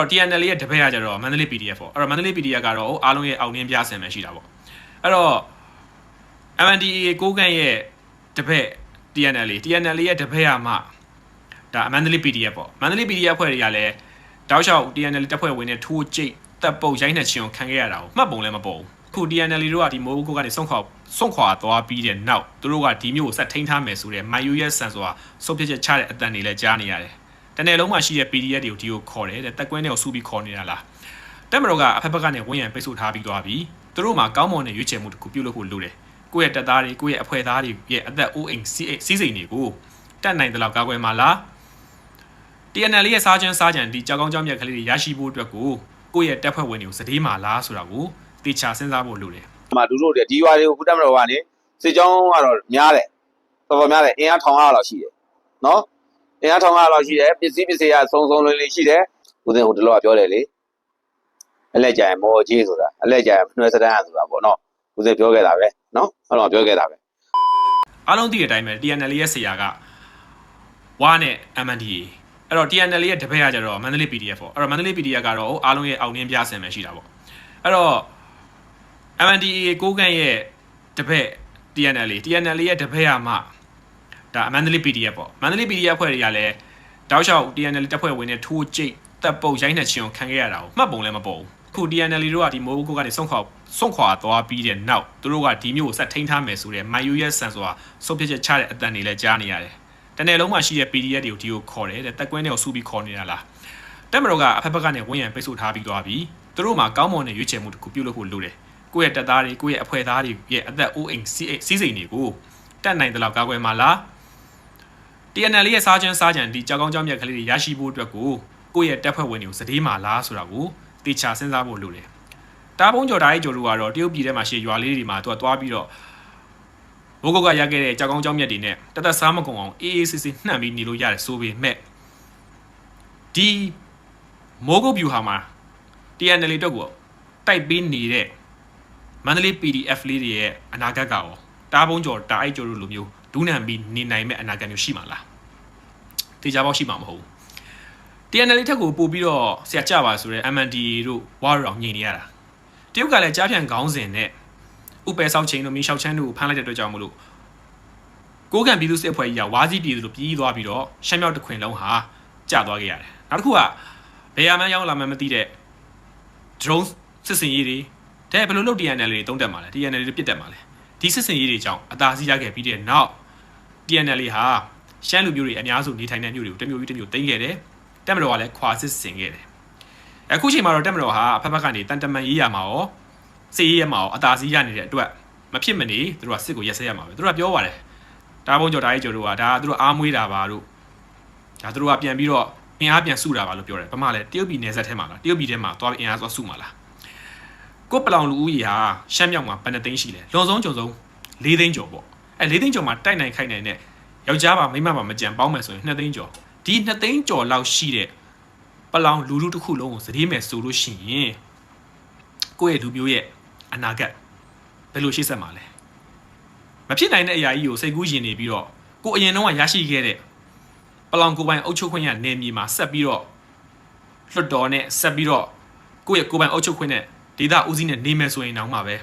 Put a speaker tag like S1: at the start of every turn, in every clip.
S1: တော့ TNL ရဲ့တပည့်ကကြတော့မန္တလေး PDF ပေါ့အဲ့တော့မန္တလေး PDF ကတော့အားလုံးရဲ့အောင်နှင်းပြဆင်ပဲရှိတာပေါ့အဲ့တော့ MNDAA ကိုကန့်ရဲ့တပည့် TNL TNL ရဲ့တပည့်ကမှဒါမန္တလေး PDF ပေါ့မန္တလေး PDF ဖွဲ့တွေကလည်းတောက်လျှောက် TNL တပ်ဖွဲ့ဝင်တွေထိုးကြိတ်တပ်ပုတ်ရိုင်းနှက်ချင်းကိုခံခဲ့ရတာကိုမှတ်ပုံလည်းမပေါ်ဘူးခု TNL တို့ကဒီမိုးကိုကနေဆုံးခွာဆုံးခွာသွားပြီးတဲ့နောက်သူတို့ကဒီမျိုးကိုဆက်ထိန်းထားမယ်ဆိုတဲ့မိုင်ယူရဲ့ဆန်ဆိုတာစုပ်ပြစ်ချက်ချတဲ့အတန်တွေလည်းကြားနေရတယ် တနယ်လုံးမှာရှိတဲ့ PDF တွေကိုဒီကိုခေါ်တယ်တဲ့တက်ကွင်းတွေကိုစူးပြီးခေါ်နေတာလားတက်မတော်ကအဖက်ဖက်ကနေဝန်းရံပိတ်ဆို့ထားပြီးသွားပြီသူတို့မှာကောင်းမွန်တဲ့ရွေးချယ်မှုတစ်ခုပြုလုပ်ဖို့လိုတယ်ကိုယ့်ရဲ့တပ်သားတွေကိုယ့်ရဲ့အဖွဲ့သားတွေရဲ့အသက်အိုးအိမ်စီးစီးစိမ်တွေကိုတတ်နိုင်တဲ့လောက်ကာကွယ်မှာလား TNL ရဲ့စားချမ်းစားကြံဒီကြောက်ကောင်းကြောက်မြက်ကလေးတွေရရှိဖို့အတွက်ကိုကိုယ့်ရဲ့တပ်ဖွဲ့ဝင်တွေကိုစတေးမှာလားဆိုတာကိုတေချာစဉ်းစားဖို့လိုတယ်။
S2: မှာဒူတို့တွေဒီရွာတွေကိုခုတက်မတော်ကနေစစ်ကြောင်းကတော့များတယ်။တော်တော်များတယ်အင်အားထောင်အားလောက်ရှိတယ်။နော်။ အင်အားထောင်အားလောက်ရှိတယ်ပစ္စည်းပစ္စည်းကစုံစုံလေးလေးရှိတယ်။ဦးသိန်းဟိုတလောကပြောတယ်လေ။အလက်ကြရင်မော်ကြီးဆိုတာအလက်ကြရင်နှွဲစတန်းဆိုတာပေါ့နော်။ဦးသိန်းပြောခဲ့တာပဲနော်။ဟုတ်တော့ပြောခဲ့တာပဲ
S1: အားလုံးသိတဲ့အတိုင်းပဲ TNL ရဲ့ဆရာကဝါနဲ့ MNDA အဲ့တော့ TNL ရဲ့တပည့်ကကြတော့မန္တလေး PDF ပေါ့အဲ့တော့မန္တလေး PDF ကတော့အားလုံးရဲ့အောင်နှင်းပြဆင်ပဲရှိတာပေါ့အဲ့တော့ MNDA ကိုကန့်ရဲ့တပည့် TNL TNL ရဲ့တပည့်ကမှ ဒါမန္တလေး PDF ပေါ့မန္တလေး PDF ဖွဲ့တွေကလည်းတောက်လျှောက် TNL တပ်ဖွဲ့ဝင်တွေထိုးကြိတ်တပ်ပုတ်ရိုင်းနှက်ချင်းကိုခံခဲ့ရတာကိုမှတ်ပုံလည်းမပေါ်ဘူးခု TNL တို့ကဒီမိုးကိုကနေဆုံးခွာဆုံးခွာသွားပြီးတဲ့နောက်သူတို့ကဒီမျိုးကိုဆက်ထိန်းထားမယ်ဆိုတဲ့မိုင်ယူရဲ့ဆန်ဆိုတာစုပ်ပြစ်ချက်ချတဲ့အတန်တွေလည်းကြားနေရတယ်တနယ်လုံးမှာရှိတဲ့ PDF တွေကိုဒီကိုခေါ်တယ်တဲ့တက်ကွင်းတွေကိုစူးပြီးခေါ်နေတာလားတက်မတော်ကအဖက်ဖက်ကနေဝန်းရံပိတ်ဆို့ထားပြီးသွားပြီသူတို့မှာကောင်းမွန်တဲ့ရွေးချယ်မှုတစ်ခုပြုလုပ်ဖို့လိုတယ်ကိုယ့်ရဲ့တပ်သားတွေကိုယ့်ရဲ့အဖွဲ့သားတွေရဲ့အသက်အိုးအိမ်စီးစီးစိမ်တွေကိုတတ်နိုင်တဲ့လောက်ကာကွယ်မှာလား TNL ရဲ့စားချမ်းစားကြံဒီကြောက်ကောင်းကြောက်မြက်ကလေးတွေရရှိဖို့အတွက်ကိုကိုယ့်ရဲ့တပ်ဖွဲ့ဝင်တွေကိုစတေးမှာလားဆိုတာကိုတေချာစဉ်းစားဖို့လိုတယ်တားပုံးကျော်ဓာတ်ကျော်တို့ကတော့တရုတ်ပြည်ထဲမှာရှိရွာလေးတွေမှာသူကသွားပြီးတော့ဘိုးကုတ်ကရခဲ့တဲ့ကြောက်ကောင်းကြောက်မြက်တွေနဲ့တသက်စားမကုန်အောင်အေးအေးဆေးဆေးနှံ့ပြီးနေလို့ရတယ်ဆိုပေမဲ့ဒီမိုးကုတ်ဗျူဟာမှာ TNL အတွက်ကိုတိုက်ပေးနေတဲ့မန္တလေး PDF လေးတွေရဲ့အနာဂတ်ကရောတားပုံးကျော်တားအိုက်ကျော်တို့လိုမျိုး ဒူးနံပြီးနေနိုင်မဲ့အနာဂတ်မျိုးရှိမှာလားတေချာပေါက်ရှိမှာမဟုတ်ဘူး TNL ထက်ကိုပို့ပြီးတော့ဆရာကြပါဆိုတဲ့ MND တို့ဝါရောင်ညင်နေရတာတရုတ်ကလည်းကြားဖြန့်ခေါင်းစဉ်နဲ့ဥပယ်ဆောက်ချိန်တို့မီရှောက်ချမ်းတို့ကိုဖမ်းလိုက်တဲ့အတွက်ကြောင့်မလို့ကိုးကံပြည်သူစစ်အဖွဲ့ကြီးကဝါးစီးပြည်သူတို့ပြည်သွားပြီးတော့ရှမ်းမြောက်တစ်ခွင်လုံးဟာကျသွားခဲ့ရတယ်နောက်တစ်ခုကဘယ်ရမှန်းရောက်လာမှန်းမသိတဲ့ drone စစ်စင်ရေးတွေတဲ့ဘယ်လိုလုပ် TNL တွေတုံးတက်မှာလဲ TNL တွေပြစ်တက်မှာလဲဒီစစ်စင်ရေးတွေကြောင့်အသာစီးရခဲ့ပြီးတဲ့နောက် TNL ဟာရှမ်းလူမျိုးတွေအများစုနေထိုင်တဲ့မြို့တွေကိုတစ်မျိုးပြီးတစ်မျိုးသိမ်းခဲ့တယ်တက်မတော်ကလည်းခွာစစ်ဆင်ခဲ့တယ်အခုချိန်မှာတော့တက်မတော်ဟာအဖက်ဖက်ကနေတန်တမန်ရေးရမှာရောစစ်ရေးရမှာရောအသာစီးရနေတဲ့အတွက်မဖြစ်မနေသူတို့ကစစ်ကိုရက်စက်ရမှာပဲသူတို့ကပြောပါတယ်တားဘုံကျော်တားကြီးကျော်တို့ကဒါသူတို့အားမွေးတာပါတို့ဒါသူတို့ကပြန်ပြီးတော့အင်အားပြန်စုတာပါလို့ပြောတယ်ဘာမှလဲတရုတ်ပြည်နယ်စပ်ထဲမှာလားတရုတ်ပြည်ထဲမှာသွားပြီးအင်အားသွားစုမှာလားကိုပလောင်လူဦးရေဟာရှမ်းမြောက်မှာဘယ်နှသိန်းရှိလဲလွန်ဆုံးကြုံဆုံး၄သိန်းကျော်ပေါ့ အဲ၄သိန်းကျော်မှာတိုက်နိုင်ခိုက်နိုင်တဲ့ယောက်ျားပါမိန်းမပါမကြံပေါင်းမယ်ဆိုရင်2သိန်းကျော်ဒီ2သိန်းကျော်လောက်ရှိတဲ့ပလောင်လူလူတစ်ခုလုံးကိုစတေးမယ်ဆိုလို့ရှိရင်ကိုယ့်ရဲ့လူမျိုးရဲ့အနာဂတ်ဘယ်လိုရှေ့ဆက်မှာလဲမဖြစ်နိုင်တဲ့အရာကြီးကိုစိတ်ကူးရင်နေပြီးတော့ကိုအရင်တုန်းကရရှိခဲ့တဲ့ပလောင်ကိုပိုင်အုပ်ချုပ်ခွင့်ရနယ်မြေမှာဆက်ပြီးတော့လွတ်တော်နဲ့ဆက်ပြီးတော့ကိုယ့်ရဲ့ကိုပိုင်အုပ်ချုပ်ခွင့်နဲ့ဒေသဦးစီးနဲ့နေမယ်ဆိုရင်တောင်မှပဲ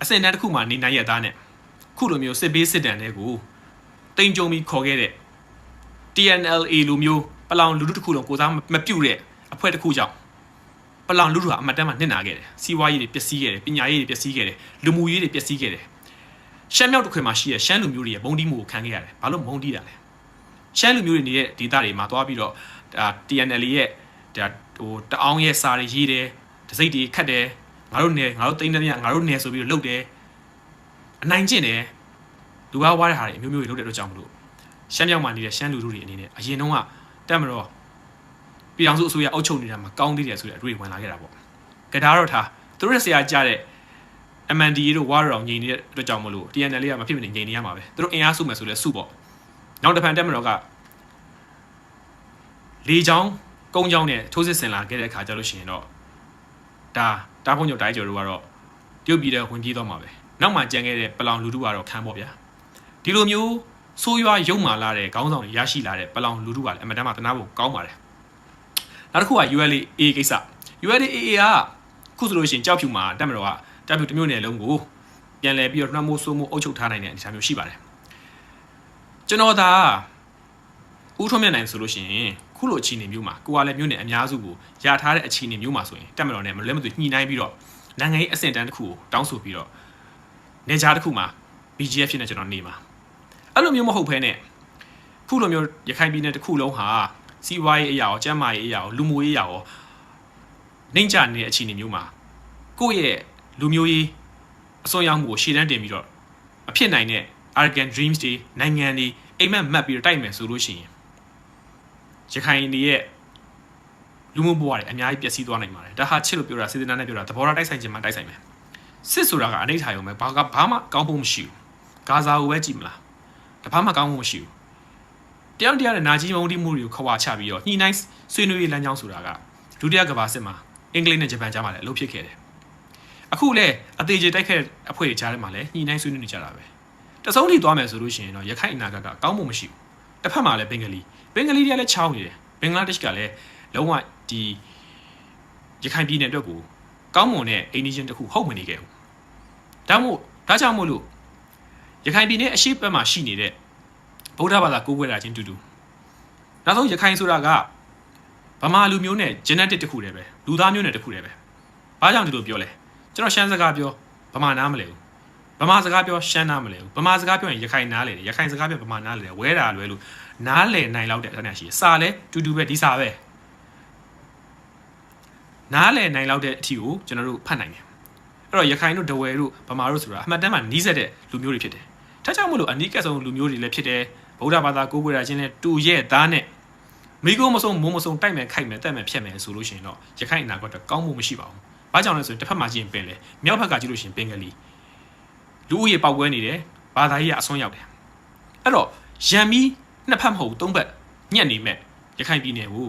S1: အစင်တန်းတစ်ခုမှနေနိုင်ရသားနဲ့ ခုလိုမျိုးစစ်ဘေးစစ်တမ်းတွေကိုတိမ်ကြုံပြီးခေါ်ခဲ့တဲ့ TNLA လိုမျိုးပလောင်လူထုတစ်ခုလုံးကိုစားမပြုတ်တဲ့အဖွဲ့တစ်ခုကြောင့်ပလောင်လူထုဟာအမတ်တမ်းမှာနစ်နာခဲ့တယ်စီးပွားရေးတွေပျက်စီးခဲ့တယ်ပညာရေးတွေပျက်စီးခဲ့တယ်လူမှုရေးတွေပျက်စီးခဲ့တယ်ရှမ်းမြောက်တစ်ခွင်မှာရှိတဲ့ရှမ်းလူမျိုးတွေရဲ့ဘုံတီးမှုကိုခံခဲ့ရတယ်ဘာလို့မုံတီးတာလဲရှမ်းလူမျိုးတွေနေတဲ့ဒေသတွေမှာသွားပြီးတော့ဒါ TNLA ရဲ့ဒါဟိုတအောင်းရဲ့စာတွေရေးတယ်တစိမ့်တွေခတ်တယ်ငါတို့နယ်ငါတို့တိမ့်တဲ့မြငါတို့နယ်ဆိုပြီးတော့လုပ်တယ် အနိုင်ကျင့်တယ်လူကားဝါးတဲ့ဟာတွေအမျိုးမျိုးတွေလုပ်တဲ့အတွက်ကြောင့်မလို့ရှမ်းမြောက်မှာနေတဲ့ရှမ်းလူထုတွေအနေနဲ့အရင်တုန်းကတက်မတော့ပြည်ထောင်စုအစိုးရအုပ်ချုပ်နေတာမှာကောင်းသေးတယ်ဆိုတဲ့အတွေ့ဝင်လာခဲ့တာပေါ့ကဒါတော့ထားသူတို့ရဲ့ဆရာကြတဲ့ MNDA တို့ဝါရောင်ငြိမ်နေတဲ့အတွက်ကြောင့်မလို့ TNL ကမဖြစ်မနေငြိမ်နေရမှာပဲသူတို့အင်အားစုမယ်ဆိုလဲစုပေါ့နောက်တစ်ဖန်တက်မတော်ကလေချောင်းကုန်းချောင်းနဲ့ထိုးစစ်ဆင်လာခဲ့တဲ့အခါကျလို့ရှိရင်တော့ဒါတားဖုံညုတ်တိုင်းကျော်တို့ကတော့တရုတ်ပြည်တဲ့ဝင်ပြေးသွားမှာပဲ နောက်မှကြံခဲ့တဲ့ပလောင်လူထုကတော့ခံပေါ့ဗျာဒီလိုမျိုးဆိုးရွားရုံမာလာတဲ့ခေါင်းဆောင်တွေရရှိလာတဲ့ပလောင်လူထုကလည်းအမတန်မှတနာဖို့ကောင်းပါတယ်နောက်တစ်ခုက ULA A ကိစ္စ ULA A ကခုဆိုလို့ရှိရင်ကြောက်ဖြူမှာတက်မတော်ကကြောက်ဖြူတစ်မျိုးနယ်လုံးကိုပြန်လဲပြီးတော့နှမိုးဆိုးမိုးအုပ်ချုပ်ထားနိုင်တဲ့အနေအထားမျိုးရှိပါတယ်ကျွန်တော်သာဦးထွန်းမြတ်နိုင်ဆိုလို့ရှိရင်ခုလိုအခြေအနေမျိုးမှာကိုကလည်းမျိုးနယ်အများစုကိုရထားတဲ့အခြေအနေမျိုးမှာဆိုရင်တက်မတော်နဲ့မလွဲမသွေညှိနှိုင်းပြီးတော့နိုင်ငံရေးအဆင့်တန်းတစ်ခုကိုတောင်းဆိုပြီးတော့ နေကြားတစ်ခုမှာ BGF ဖြစ်နေကျွန်တော်နေမှာအဲ့လိုမျိုးမဟုတ်ဘဲနဲ့ခုလိုမျိုးရခိုင်ပြည်နယ်တစ်ခုလုံးဟာစီးပွားရေးအရာရောကျန်းမာရေးအရာရောလူမှုရေးအရာရောနှိမ့်ချနေတဲ့အခြေအနေမျိုးမှာကိုယ့်ရဲ့လူမျိုးရေးအစွန်ရောက်မှုကိုရှေ့တန်းတင်ပြီးတော့မဖြစ်နိုင်တဲ့ arrogant dreams တွေနိုင်ငံတွေအိမ်မက်မှတ်ပြီးတော့တိုက်မယ်ဆိုလို့ရှိရင်ရခိုင်တွေရဲ့လူမှုဘဝတွေအများကြီးပျက်စီးသွားနိုင်ပါတယ်ဒါဟာချစ်လို့ပြောတာစေတနာနဲ့ပြောတာသဘောထားတိုက်ဆိုင်ခြင်းမှတိုက်ဆိုင်မယ် စစ်ဆိုတာကအနိဋ္ဌာယုံပဲဘာကဘာမှကောင်းဖို့မရှိဘူးဂါဇာကိုပဲကြည့်မလားတဘာမှကောင်းဖို့မရှိဘူးတယောက်တယောက်နဲ့နာကြီးမုန်းတိမှုတွေကိုခွာချပြီးတော့ညှိနှိုင်းဆွေးနွေးရေးလမ်းကြောင်းဆိုတာကဒုတိယကမ္ဘာစစ်မှာအင်္ဂလိပ်နဲ့ဂျပန်ကြားမှာလည်းအလုပ်ဖြစ်ခဲ့တယ်အခုလည်းအသေးချေတိုက်ခဲ့အဖွဲ့တွေကြားထဲမှာလည်းညှိနှိုင်းဆွေးနွေးနေကြတာပဲတစုံထိသွားမယ်ဆိုလို့ရှိရင်တော့ရခိုင်အနာဂတ်ကကောင်းမှုမရှိဘူးတစ်ဖက်မှာလည်းဘင်္ဂလီဘင်္ဂလီတွေကလည်းချောင်းနေတယ်ဘင်္ဂလားဒေ့ရှ်ကလည်းလုံးဝဒီရခိုင်ပြည်နယ်အတွက်ကိုကောင်းမွန်တဲ့အိန္ဒိယတစ်ခုဟုတ်မနေခဲ့ဘူး ဒါမို့ဒါကြောင့်မို့လို့ရခိုင်ပြည်နယ်အရှိတ်ဘက်မှာရှိနေတဲ့ဗုဒ္ဓဘာသာကိုးကွယ်တာချင်းတူတူနောက်ဆုံးရခိုင်ဆိုတာကဗမာလူမျိုးနဲ့ genetic တစ်ခုတည်းပဲလူသားမျိုးနဲ့တစ်ခုတည်းပဲဘာကြောင့်ဒီလိုပြောလဲကျွန်တော်ရှမ်းစကားပြောဗမာနားမလဲဘူးဗမာစကားပြောရှမ်းနားမလဲဘူးဗမာစကားပြောရင်ရခိုင်နားလေတယ်ရခိုင်စကားပြောဗမာနားလေတယ်ဝဲတာလွဲလို့နားလေနိုင်လောက်တဲ့အနေရှိစာလဲတူတူပဲဒီစာပဲနားလေနိုင်လောက်တဲ့အထီကိုကျွန်တော်တို့ဖတ်နိုင်တယ် အဲ့တော့ရခိုင်တို့ဒဝဲတို့ဗမာတို့ဆိုတာအမှတ်တမ်းမှာနီးစက်တဲ့လူမျိုးတွေဖြစ်တယ်။ဒါကြောင့်မလို့အနီးကပ်ဆုံးလူမျိုးတွေလည်းဖြစ်တယ်။ဗုဒ္ဓဘာသာကိုးကွယ်တာချင်းလည်းတူရဲ့သားနဲ့မိကိုမဆုံးမိုးမဆုံးတိုက်မယ်ခိုက်မယ်တက်မယ်ဖြတ်မယ်ဆိုလို့ရှိရင်တော့ရခိုင်အနာကတော့ကောင်းမှုမရှိပါဘူး။ဘာကြောင့်လဲဆိုရင်တစ်ဖက်မှာကြည့်ရင်ပင်လေမြောက်ဘက်ကကြည့်လို့ရှိရင်ပင်ကလေးလူဦးရေပေါက်ကွဲနေတယ်ဘာသာရေးကအဆွမ်းရောက်တယ်။အဲ့တော့ရံမီနှစ်ဖက်မဟုတ်သုံးဖက်ညက်နေမဲ့ရခိုင်ပြည်နယ်ကို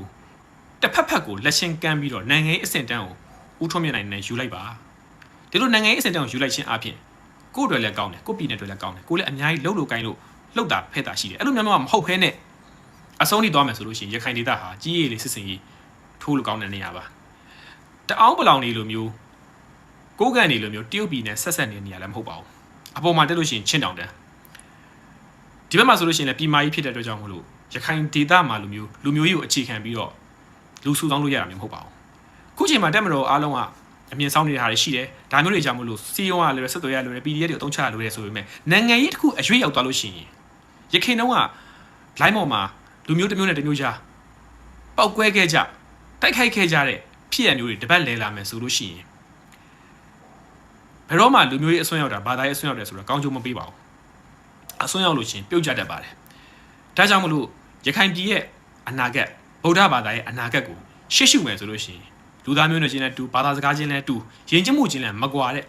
S1: တစ်ဖက်ဖက်ကိုလက်ရှင်ကမ်းပြီးတော့နိုင်ငံရေးအဆင့်တန်းကိုဦးထွန်းမြတ်နိုင်နဲ့ယူလိုက်ပါ ဒီလိုနိုင်ငံရေးအဆင့်တန်းကိုယူလိုက်ခြင်းအပြင်ကိုယ့်အတွက်လည်းကောင်းတယ်ကိုယ့်ပြည်နယ်အတွက်လည်းကောင်းတယ်ကိုယ်လည်းအများကြီးလှုပ်လို့ကိုင်းလို့လှုပ်တာဖဲ့တာရှိတယ်အဲ့လိုမျိုးမှမဟုတ်ဖဲနဲ့အဆုံးထိသွားမယ်ဆိုလို့ရှိရင်ရခိုင်ဒေသဟာကြီးရည်လေးစစ်စင်ကြီးထိုးလို့ကောင်းတဲ့နေရာပါတအောင်းပလောင်နေလိုမျိုးကိုးကန်နေလိုမျိုးတရုတ်ပြည်နဲ့ဆက်ဆက်နေတဲ့နေရာလည်းမဟုတ်ပါဘူးအပေါ်မှာတက်လို့ရှိရင်ချင်းတောင်တန်းဒီဘက်မှာဆိုလို့ရှိရင်လည်းပြည်မာကြီးဖြစ်တဲ့အတွက်ကြောင့်မလို့ရခိုင်ဒေသမှာလူမျိုးလူမျိုးကြီးကိုအခြေခံပြီးတော့လူစုဆောင်းလို့ရတာမျိုးမဟုတ်ပါဘူးခုချိန်မှာတက်မတော်အားလုံးက အမြင်ဆောင်နေတဲ့ဟာတွေရှိတယ်ဒါမျိုးတွေကြောင့်မလို့စီယုံကလည်းဆက်သွယ်ရလို့ PDF တွေအသုံးချရလို့ရဆိုပေမဲ့နိုင်ငံရေးတစ်ခုအရွေးရောက်သွားလို့ရှိရင်ရခိုင်တုန်းက line ပေါ်မှာလူမျိုးတစ်မျိုးနဲ့တစ်မျိုးကြားပောက်ကွဲခဲ့ကြတိုက်ခိုက်ခဲ့ကြတဲ့ဖြစ်ရမျိုးတွေတပတ်လဲလာမယ်ဆိုလို့ရှိရင်ဘယ်တော့မှလူမျိုးရေးအစွန်းရောက်တာဘာသာရေးအစွန်းရောက်တယ်ဆိုတော့ကောင်းကျိုးမပေးပါဘူးအစွန်းရောက်လို့ရှိရင်ပြုတ်ကျတတ်ပါတယ်ဒါကြောင့်မလို့ရခိုင်ပြည်ရဲ့အနာဂတ်ဗုဒ္ဓဘာသာရဲ့အနာဂတ်ကိုရှေ့ရှုမယ်ဆိုလို့ရှိရင် လူသားမျိုးနွယ်ချင်းနဲ့တူဘာသာစကားချင်းနဲ့တူယဉ်ကျေးမှုချင်းနဲ့မကွာတဲ့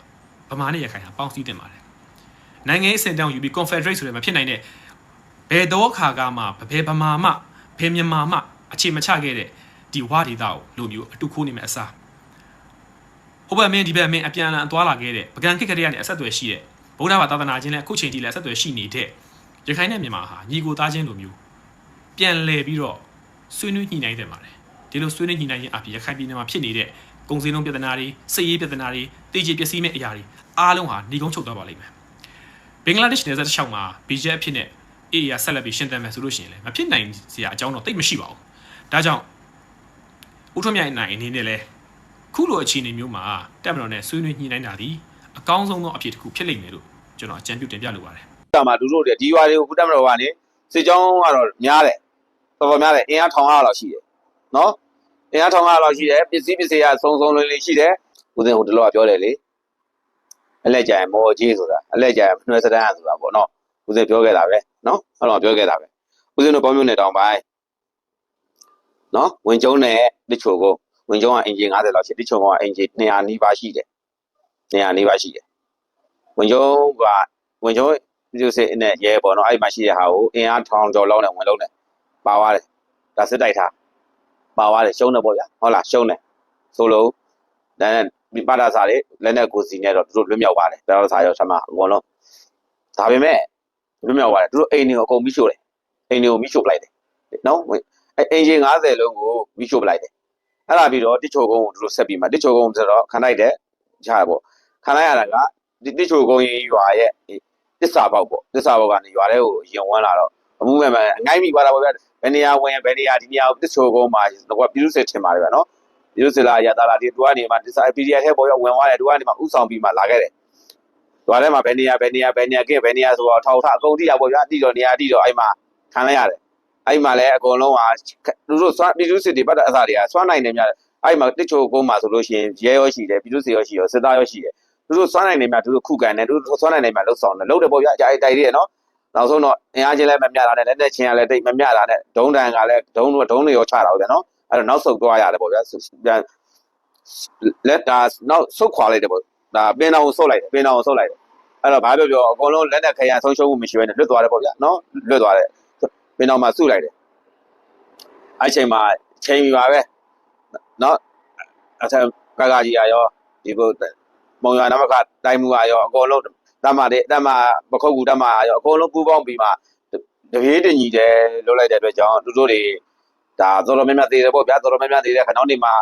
S1: ဗမာနဲ့ရခိုင်ဟာပေါင်းစည်းတင်ပါတယ်နိုင်ငံရေးအဆင့်တောင်ယူပြီး confederate ဆိုတဲ့မဖြစ်နိုင်တဲ့ဘယ်တော့ခါကမှဘယ်ဗမာမှဘယ်မြန်မာမှအခြေမချခဲ့တဲ့ဒီဝါဒီတာကိုလူမျိုးအတူခိုးနေမယ်အစားဟိုဘက်မင်းဒီဘက်မင်းအပြန်အလှန်သွားလာခဲ့တဲ့ပကံခစ်ကလေးကနေအဆက်အသွယ်ရှိတဲ့ဗုဒ္ဓဘာသာသနာချင်းနဲ့အခုချိန်ထိလည်းအဆက်အသွယ်ရှိနေတဲ့ရခိုင်နဲ့မြန်မာဟာညီကိုသားချင်းလိုမျိုးပြန်လဲပြီးတော့ဆွေးနွေးညှိနှိုင်းတယ်ပါတယ် ဒီလိုဆွေးနွေးညှိနှိုင်းခြင်းအပြင်ရခိုင်ပြည်နယ်မှာဖြစ်နေတဲ့ကုန်စည်နှုန်းပြဿနာတွေစစ်ရေးပြဿနာတွေတည်ကြည်ပျက်စီးမဲ့အရာတွေအားလုံးဟာညီကုန်းချုပ်သွားပါလိမ့်မယ်ဘင်္ဂလားဒေ့ရှ်နယ်စပ်တစ်လျှောက်မှာ BJP အဖြစ်နဲ့အေးရဆက်လက်ပြီးရှင်းသမ်းမယ်ဆိုလို့ရှိရင်လည်းမဖြစ်နိုင်စရာအကြောင်းတော့တိတ်မရှိပါဘူးဒါကြောင့်ဦးထွန်းမြိုင်နိုင်အနေနဲ့လဲခုလိုအခြေအနေမျိုးမှာတက်မတော်နဲ့ဆွေးနွေးညှိနှိုင်းတာဒီအကောင်းဆုံးသောအဖြစ်တစ်ခုဖြစ်လိမ့်မယ်လို့ကျွန်တော်အကြံပြုတင်ပြလိုပါတယ်။
S2: ဒါမှဒူတို့တွေဒီရွာတွေကိုဘုဒ္ဓမတော်ကနေစစ်ကြောင်းကတော့များတယ်။တော်တော်များတယ်အင်အားထောင်အားလောက်ရှိတယ်။ နော်။အင်အားထောင်အားလောက်ရှိတယ်ပစ္စည်းပစ္စည်းကစုံစုံလင်လင်ရှိတယ်။ဦးသိန်းဟိုတလောကပြောတယ်လေ။အလက်ကြရင်မော်ကြီးဆိုတာအလက်ကြရင်နှွဲစတန်းဆိုတာပေါ့နော်။ဦးသိန်းပြောခဲ့တာပဲနော်။ဟုတ်တော့ပြောခဲ့တာပဲ။ဦးသိန်းတို့ပေါင်းမျိုးနဲ့တောင်ပိုင်းနော်ဝင်ကျုံနဲ့တချို့ကိုဝင်ကျုံကအင်ဂျင်90လောက်ရှိတချို့ကအင်ဂျင်200နီးပါးရှိတယ်200နီးပါးရှိတယ်ဝင်ကျုံကဝင်ကျုံဒီလိုစေနဲ့ရဲပေါ့နော်အဲ့ဒီမှာရှိတဲ့ဟာကိုအင်အားထောင်ကျော်လောက်နဲ့ဝင်လုံးတယ်ပါသွားတယ်ဒါစစ်တိုက်ထား ပါသွားတယ်ရှုံးတယ်ပေါ့ဗျာဟုတ်လားရှုံးတယ်ဆိုလို့ဒါနဲ့ဒီပါတာစာတွေလက်နဲ့ကိုစီနဲ့တော့သူတို့လွတ်မြောက်ပါတယ်ဒါတော့စာရောဆက်မှာအကုန်လုံးဒါပေမဲ့လွတ်မြောက်ပါတယ်သူတို့အိမ်တွေကိုအကုန်မိရှို့တယ်အိမ်တွေကိုမိရှို့ပလိုက်တယ်နော်အဲ့အင်ဂျင်90လုံးကိုမိရှို့ပလိုက်တယ်အဲ့ဒါပြီးတော့တစ်ချိုကုန်းကိုသူတို့ဆက်ပြီးမှတစ်ချိုကုန်းဆိုတော့ခံလိုက်တယ်ချားပေါ့ခံလိုက်ရတာကဒီတစ်ချိုကုန်းရွာရဲ့တစ္ဆာပေါက်ပေါ့တစ္ဆာပေါက်ကနေရွာထဲကိုရင်ဝန်းလာတော့ အမှုမဲ့မဲ့အငိုင်းမိသွားတာပေါ့ဗျာဘယ်နေရာဝင်ဘယ်နေရာဒီနေရာတစ်ချိုကုန်းမှာတော့ပြည်သူစစ်ထင်ပါတယ်ဗျာနော်ပြည်သူစစ်လာရတာလာဒီသူကနေမှတစ္ဆာ PDF ထဲပေါ်ရောက်ဝင်သွားတယ်သူကနေမှဥဆောင်ပြီးမှလာခဲ့တယ်ရွာထဲမှာဘယ်နေရာဘယ်နေရာဘယ်နေရာကဲဘယ်နေရာဆိုတော့ထောက်ထအကုန်တိရပေါ့ဗျာတိတော့နေရာတိတော့အဲ့မှာခံလိုက်ရတယ်အဲ့မှာလည်းအကုန်လုံးဟာသူတို့စွမ်းပြည်သူစစ်တွေပတ်တဲ့အစားတွေကစွမ်းနိုင်နေများအဲ့မှာတစ်ချိုကုန်းမှာဆိုလို့ရှိရင်ရဲရောရှိတယ်ပြည်သူစစ်ရောရှိရောစစ်သားရောရှိတယ်သူတို့စွမ်းနိုင်နေများသူတို့ခုခံတယ်သူတို့စွမ်းနိုင်နေများလှုပ်ဆောင်တယ်လှုပ်တယ်ပေါ့ဗျာအဲ့တိုက်တွေရနော် နောက်ဆုံးတော့အင်အားချင်းလည်းမမျှတာနဲ့လက်နဲ့ချင်းကလည်းတိတ်မမျှတာနဲ့ဒုံးတန်ကလည်းဒုံးဒုံးတွေရောချတာဟုတ်ဗျာနော်အဲ့တော့နောက်ဆုတ်သွားရတယ်ပေါ့ဗျာပြန်လက်တာနောက်ဆုတ်ခွာလိုက်တယ်ပေါ့ဒါပင်တော်ကိုဆုတ်လိုက်တယ်ပင်တော်ကိုဆုတ်လိုက်တယ်အဲ့တော့ဘာပြောပြောအကုန်လုံးလက်နဲ့ခရံဆုံးရှုံးမှုမရှိဘဲနဲ့လွတ်သွားတယ်ပေါ့ဗျာနော်လွတ်သွားတယ်ပင်တော်မှာစုလိုက်တယ်အဲ့ချိန်မှာချိန်ပြီပါပဲနော်အထက်ကကကြီးရရောဒီဘုမုံရနမကတိုင်းမှုရရောအကုန်လုံး တမတဲ့တမပခုတ်ကူတမရောအကုန်လုံးပူပေါင်းပြီးမှတပြေးတင်ကြီးတယ်လွတ်လိုက်တဲ့အတွက်ကြောင့်သူတို့တွေဒါတော်တော်များများသေးတယ်ပေါ့ဗျာတော်တော်များများသေးတဲ့ခဏောင်းနေမှာ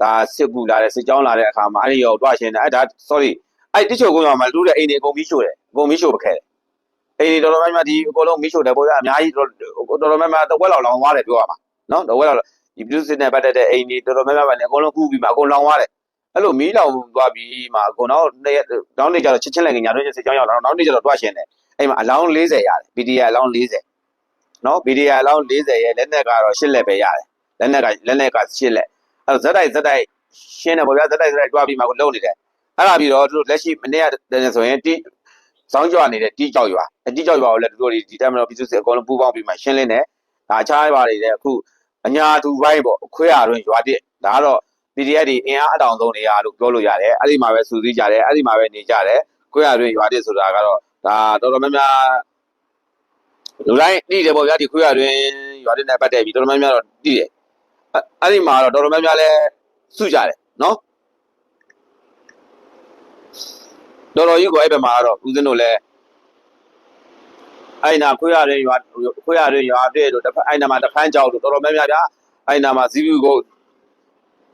S2: ဒါစစ်ကူလာတဲ့စစ်ကြောင်းလာတဲ့အခါမှာအဲ့ဒီရောတွားရှင်တယ်အဲ့ဒါ sorry အဲ့တိချိုကုန်းရွာမှာလူတဲ့အိမ်တွေအကုန်မီးရှို့တယ်အကုန်မီးရှို့ပခဲတယ်အိမ်တွေတော်တော်များများဒီအကုန်လုံးမီးရှို့တယ်ပေါ့ဗျာအများကြီးတော်တော်များများတဝက်လောက်လောင်သွားတယ်ပြောရမှာနော်တဝက်လောက်ဒီပြုစစ်နဲ့ပတ်သက်တဲ့အိမ်တွေတော်တော်များများပဲအကုန်လုံးကူးပြီးမှအကုန်လောင်သွားတယ် အဲ့လိုမီးလောင်သွားပြီးမှအကုန်တော့နေ့တောင်းနေကြတော့ချစ်ချင်းလည်းညာတော့စစ်ကြောင်းရောက်လာတော့နောက်နေ့ကျတော့တွားရှင်တယ်အဲ့မှာအလောင်း40ရတယ် BDI အလောင်း40နော် BDI အလောင်း40ရဲ့လက်နက်ကတော့8လက်ပဲရတယ်လက်နက်ကလက်နက်က8လက်အဲ့တော့ဇက်တိုက်ဇက်တိုက်ရှင်းတယ်ပေါ့ဗျာဇက်တိုက်ဇက်တိုက်တွားပြီးမှကိုလုံနေတယ်အဲ့ဒါပြီးတော့သူတို့လက်ရှိမနေ့ကတည်းဆိုရင်တိစောင်းကြွနေတဲ့တိကြောက်ရွာအတိကြောက်ရွာကိုလည်းသူတို့ဒီတက်မလို့ပြည်သူစစ်အကုန်လုံးပူးပေါင်းပြီးမှရှင်းလင်းတယ်ဒါချားပါနေတယ်အခုအညာသူပိုင်းပေါ့ခွဲရတွင်ရွာတစ်ဒါကတော့ PDF တွေအင်အားအတောင်ဆုံးနေရလို့ပြောလို့ရတယ်အဲ့ဒီမှာပဲစူးစီးကြတယ်အဲ့ဒီမှာပဲနေကြတယ်ခွဲရတွင်ရွာတစ်ဆိုတာကတော့ဒါတော်တော်များများလူတိုင်းသိတယ်ပေါ့ဗျာဒီခွေးရတွင်ရွာတဲ့နဲ့ပတ်သက်ပြီးတော်တော်များများတော့သိတယ်အဲ့ဒီမှာတော့တော်တော်များများလဲစုကြတယ်နော်တော်တော်ကြီးကိုအဲ့ဘက်မှာတော့ဦးဇင်းတို့လည်းအဲ့နာခွေးရတဲ့ရွာခွေးရတဲ့ရွာတဲ့တို့တစ်ဖက်အဲ့နာမှာတစ်ဖန်းကြောက်တို့တော်တော်များများဗျာအဲ့နာမှာဇီဘူးကို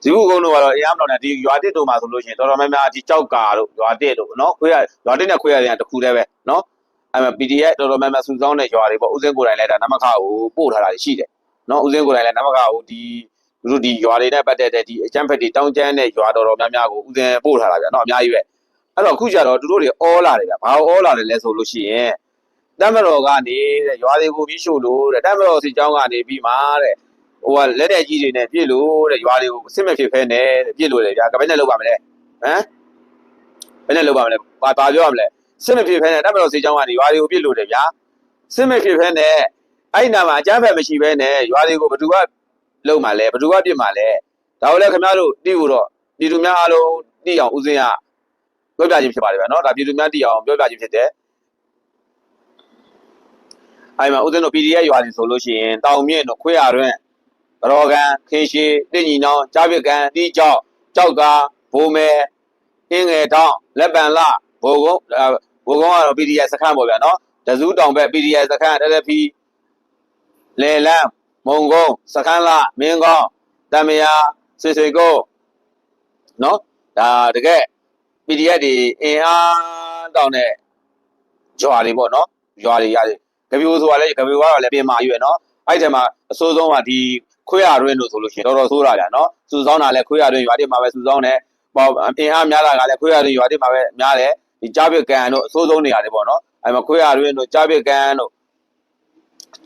S2: ဇီဘူးကုန်းတို့ကတော့အရားမတော်နဲ့ဒီရွာတစ်တို့မှာဆိုလို့ရှိရင်တော်တော်များများဒီကြောက်ကာတို့ရွာတစ်တို့နော်ခွေးရရွာတစ်နဲ့ခွေးရတဲ့တခုတည်းပဲနော်အဲ့မှာ PDF တော်တော်များများစုဆောင်းတဲ့ရွာတွေပေါ့ဦးစင်းကိုယ်တိုင်လည်းဒါနမခကိုပို့ထားတာရှိတယ်နော်ဦးစင်းကိုယ်တိုင်လည်းနမခကိုဒီသူတို့ဒီရွာတွေနဲ့ပတ်သက်တဲ့ဒီအကျန်းဖက်တွေတောင်းကျမ်းတဲ့ရွာတော်တော်များများကိုဦးစင်းပို့ထားတာဗျာနော်အများကြီးပဲအဲ့တော့အခုကျတော့သူတို့တွေအောလာတယ်ဗျာဘာအောလာတယ်လဲဆိုလို့ရှိရင်တမတော်ကနေတဲ့ရွာတွေကိုပြီးရှို့လို့တဲ့တမတော်စီကျောင်းကနေပြီးမှတဲ့ ဟိုကလက်တဲ့ကြီးတွေနဲ့ပြစ်လို့တဲ့ရွာတွေကိုစစ်မဲ့ဖြစ်ဖဲနဲ့ပြစ်လို့လေဗျာကဘယ်နဲ့လုပ်ပါမလဲဟမ်ဘယ်နဲ့လုပ်ပါမလဲဘာဘာပြောရမလဲစစ်မဖြစ်ဖဲနဲ့တပ်မတော်စီချောင်းကနေရွာတွေကိုပြစ်လို့တယ်ဗျာစစ်မဖြစ်ဖဲနဲ့အဲ့နာမှာအကြမ်းဖက်မရှိဖဲနဲ့ရွာတွေကိုဘယ်သူကလုံမှာလဲဘယ်သူကပြစ်မှာလဲဒါကိုလည်းခင်ဗျားတို့တိဖို့တော့ပြည်သူများအားလုံးတိအောင်ဦးစင်းရပြောပြခြင်းဖြစ်ပါတယ်ဗျာနော်ဒါပြည်သူများတိအောင်ပြောပြခြင်းဖြစ်တယ်အဲ့မှာဦးစင်းတို့ PDF ရွာတွေဆိုလို့ရှိရင်တောင်မြင့်တို့ခွေးရတွ င်ရောကန်ခေရှိတင့်ညီနောင်ကြားပြကန်တီးကြောက်ကြောက်ကဘိုးမဲအင်းငယ်တောင်းလက်ပံလဘိုးကုန်းဘိုးကုန်းကတော့ PDF စခန်းပေါ့ဗျာနော်တစူးတောင်ဘက် PDF စခန်း LFP လေလန်းမုံကုန်းစခန်းလမင်းကောင်းတမယာဆွေဆွေကုန်းနော်ဒါတကယ် PDF တွေအင်အားတောင်းတဲ့ဂျွာတွေပေါ့နော်ဂျွာတွေရတယ်ကပြိုဆိုတာလည်းကပြိုကတော့လည်းပြင်မာရွယ်နော်အဲ့ဒီထဲမှာအစိုးဆုံးကဒီ ခွေးရတွင်းလို့ဆိုလို့ရှိရင်တော်တော်ဆိုးတာဗျာနော်စူဆောင်းတာလည်းခွေးရတွင်းရွာတိမှာပဲစူဆောင်းတယ်ပေါ့အင်အားများတာကလည်းခွေးရတွင်းရွာတိမှာပဲများတယ်ဒီကြားပစ်ကန်တို့အစိုးဆုံးနေရတယ်ပေါ့နော်အဲ့မှာခွေးရတွင်းတို့ကြားပစ်ကန်တို့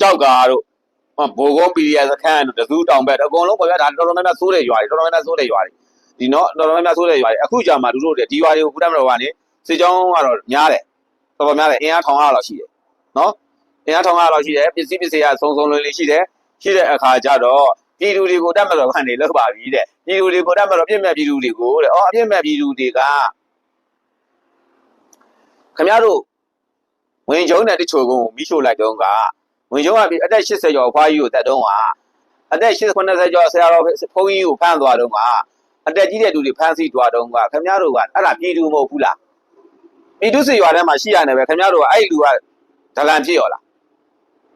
S2: ကြောက်ကာတို့ဘိုးကုန်းပီရီယာစခန်းတို့တစူးတောင်ဘက်အကုန်လုံးပေါ့ဗျာဒါတော်တော်များများဆိုးတဲ့ရွာတွေတော်တော်များများဆိုးတဲ့ရွာတွေဒီနော်တော်တော်များများဆိုးတဲ့ရွာတွေအခုကြာမှတို့တို့ဒီရွာတွေကိုကုတမတော်ကနေစစ်ကြောင်းကတော့များတယ်တော်တော်များတယ်အင်အားထောင်ရလောက်ရှိတယ်နော်အင်အားထောင်ရလောက်ရှိတယ်ပစ္စည်းပစ္စည်းကစုံစုံလွင်လွင်ရှိတယ် ရှိတဲ့အခါကျတော့ပြည်သူတွေကိုတတ်မတော်ကနေလောက်ပါပြီတဲ့ပြည်သူတွေကိုတတ်မတော်ပြည့်မဲ့ပြည်သူတွေကိုတဲ့အော်အပြည့်မဲ့ပြည်သူတွေကခင်ဗျားတို့ဝင်ကျုံတဲ့တချို့ကိုမိရှို့လိုက်တော့ကဝင်ကျုံကအသက်80ကျော်အဖွားကြီးကိုတက်တော့ကအသက်80 90ကျော်ဆရာတော်ဘုန်းကြီးကိုဖမ်းသွားတော့ကအတက်ကြီးတဲ့သူတွေဖမ်းဆီးသွားတော့ကခင်ဗျားတို့ကအဲ့ဒါပြည်သူမဟုတ်ဘူးလားပြည်သူစစ်ရွာထဲမှာရှိရတယ်ပဲခင်ဗျားတို့ကအဲ့လူကဒလန်ဖြစ်ရောလား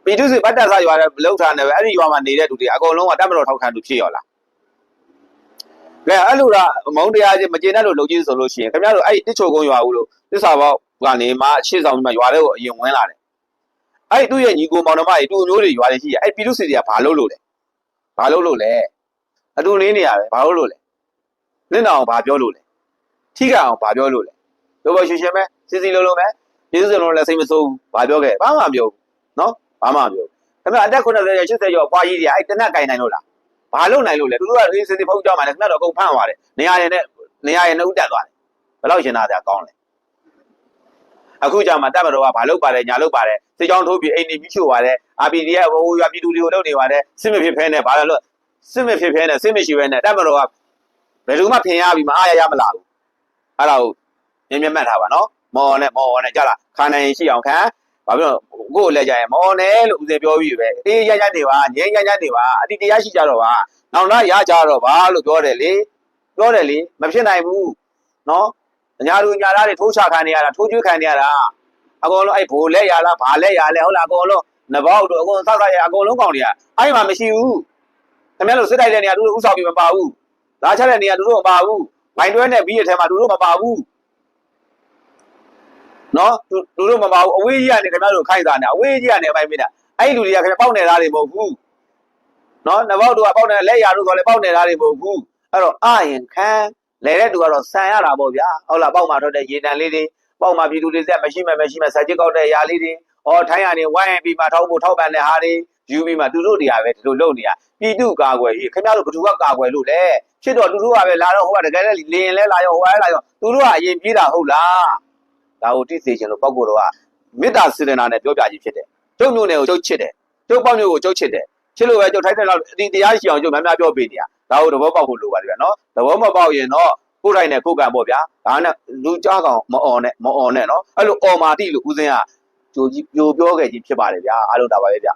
S2: ပြည်သူစစ်ဗတ်တက်ဆရွာထဲလောက်ထားနေပဲအဲ့ဒီရွာမှာနေတဲ့သူတွေအကုန်လုံးကတပ်မတော်ထောက်ခံသူဖြစ်ရောလားကဲအဲ့လိုလားမုံတရားချင်းမကျေနပ်လို့လုပ်ကြီးဆိုလို့ရှိရင်ခင်ဗျားတို့အဲ့တစ်ချိုကုန်းရွာဦးလို့တစ္ဆာပေါက်ကနေမှရှေ့ဆောင်ပြီးမှရွာတွေကိုအရင်ဝင်လာတယ်အဲ့သူ့ရဲ့ညီကိုမောင်နှမတွေတူမျိုးတွေရွာတွေရှိရအဲ့ပြည်သူစစ်တွေကဘာလုပ်လို့လဲဘာလုပ်လို့လဲအတူလေးနေရပဲဘာလုပ်လို့လဲလင်းအောင်ဘာပြောလို့လဲထိကအောင်ဘာပြောလို့လဲပြောပေါ်ရှင်ရှင်ပဲစီစီလုံးလုံးပဲပြည်သူစစ်လုံးလည်းစိတ်မဆိုးဘူးဘာပြောခဲ့ဘာမှမပြောဘူးနော် ဘာမှမပြောဘူးခင်ဗျာအသက်80ကျော်80ကျော်ပွားကြီးတွေအဲ့တနက်ကင်နိုင်လို့လားဘာလုပ်နိုင်လို့လဲသူတို့ကအေးစင်စင်ဖုတ်ကြောင်းမှလည်းခဏတော့အကုန်ဖမ်းသွားတယ်နေရာရည်နဲ့နေရာရည်နဲ့ဥတက်သွားတယ်ဘယ်လောက်ရှင်သားတရားကောင်းလဲအခုကြမှာတက်မတော်ကဘာလုပ်ပါလဲညာလုပ်ပါလဲစစ်ကြောင်းထိုးပြီးအိမ်နေပြီးချို့ပါတယ် RPDF ဟိုရွာပြည်သူတွေကိုလုပ်နေပါတယ်စစ်မဖြစ်ဖဲနဲ့ဘာလဲလို့စစ်မဖြစ်ဖဲနဲ့စစ်မရှိဘဲနဲ့တက်မတော်ကဘယ်လိုမှဖင်ရပြီးမအားရရမလားဘူးအဲ့ဒါကိုမြင်မြင်မှတ်ထားပါနော်မော်နဲ့မော်နဲ့ကြလားခါနိုင်ရှိအောင်ခံ ဘာဖြစ်လို့ကိုယ့်လက်ကြရင်မော်နဲ့လို့ဦးစင်ပြောပြီးပဲအေးရရနေပါငြိမ်းရရနေပါအတိတရားရှိကြတော့ပါနောက်လာရကြတော့ပါလို့ပြောတယ်လေပြောတယ်လေမဖြစ်နိုင်ဘူးနော်ညာလူညာသားတွေထိုးချခံနေရတာထိုးကျွေးခံနေရတာအကုန်လုံးအဲ့ဘိုလ်လက်ရလားဘာလက်ရလဲဟုတ်လားအကုန်လုံးနဘောက်တို့အကုန်စောက်စားရအကုန်လုံးကောင်တွေကအဲ့မှာမရှိဘူးခင်ဗျားတို့စစ်တိုက်တဲ့နေရာသူတို့ဥဆောင်ပြီးမပါဘူးလာချတဲ့နေရာသူတို့မပါဘူးမိုင်းတွဲနဲ့ပြီးရထဲမှာသူတို့မပါဘူး နော်သူသူတို့မပါဘူးအဝေးကြီးကနေခင်ဗျားတို့ခိုက်တာနေအဝေးကြီးကနေအပိုင်းမိတာအဲ့လူတွေကခင်ဗျားပေါက်နေသားတွေမဟုတ်ဘူး နော်နဘောက်တို့ကပေါက်နေလက်ရတို့ဆိုလည်းပေါက်နေတာတွေမဟုတ်ဘူးအဲ့တော့အရင်ခံလဲတဲ့သူကတော့ဆန်ရတာပေါ့ဗျာဟုတ်လားပေါက်မှာထွက်တဲ့ရေတံလေးတွေပေါက်မှာပြည်သူတွေဆက်မရှိမှမရှိမှစัจจิကောက်တဲ့ຢာလေးတွေအော်ထိုင်းရနေဝိုင်းပြီးမှထောက်ဖို့ထောက်ပံတဲ့ဟာတွေယူပြီးမှသူတို့တွေကပဲဒီလိုလုပ်နေရပြည်သူကာကွယ်ရေးခင်ဗျားတို့ဘယ်သူကကာကွယ်လို့လဲဖြစ်တော့သူတို့ကပဲလာတော့ဟိုကတကယ်လည်းလင်းလဲလာရောဟိုကလည်းလာရောသူတို့ကအရင်ပြေးတာဟုတ်လား ဒါကိုတိစေခြင်းလို့ပောက်ကိုယ်တော်ကမေတ္တာစေတနာနဲ့ပြောပြခြင်းဖြစ်တယ်ကျုပ်မျိုးနယ်ကိုကျုပ်ချစ်တယ်ကျုပ်ပေါင်းမျိုးကိုကျုပ်ချစ်တယ်ချစ်လို့ပဲကျုပ်ထိုက်တဲ့လောက်အတီတရားရှိအောင်ကျုပ်များများပြောပေးနေတာဒါကိုသဘောပေါက်ဖို့လိုပါတယ်ဗျာနော်သဘောမပေါက်ရင်တော့ကိုယ်တိုင်နဲ့ကိုယ်ကံပေါ့ဗျာဒါနဲ့လူကြားကောင်မအော်နဲ့မအော်နဲ့နော်အဲ့လိုအော်မာတိလို့ဦးစင်းကကြိုကြီးပြိုပြောခဲ့ခြင်းဖြစ်ပါတယ်ဗျာအားလုံးဒါပါပဲဗျာ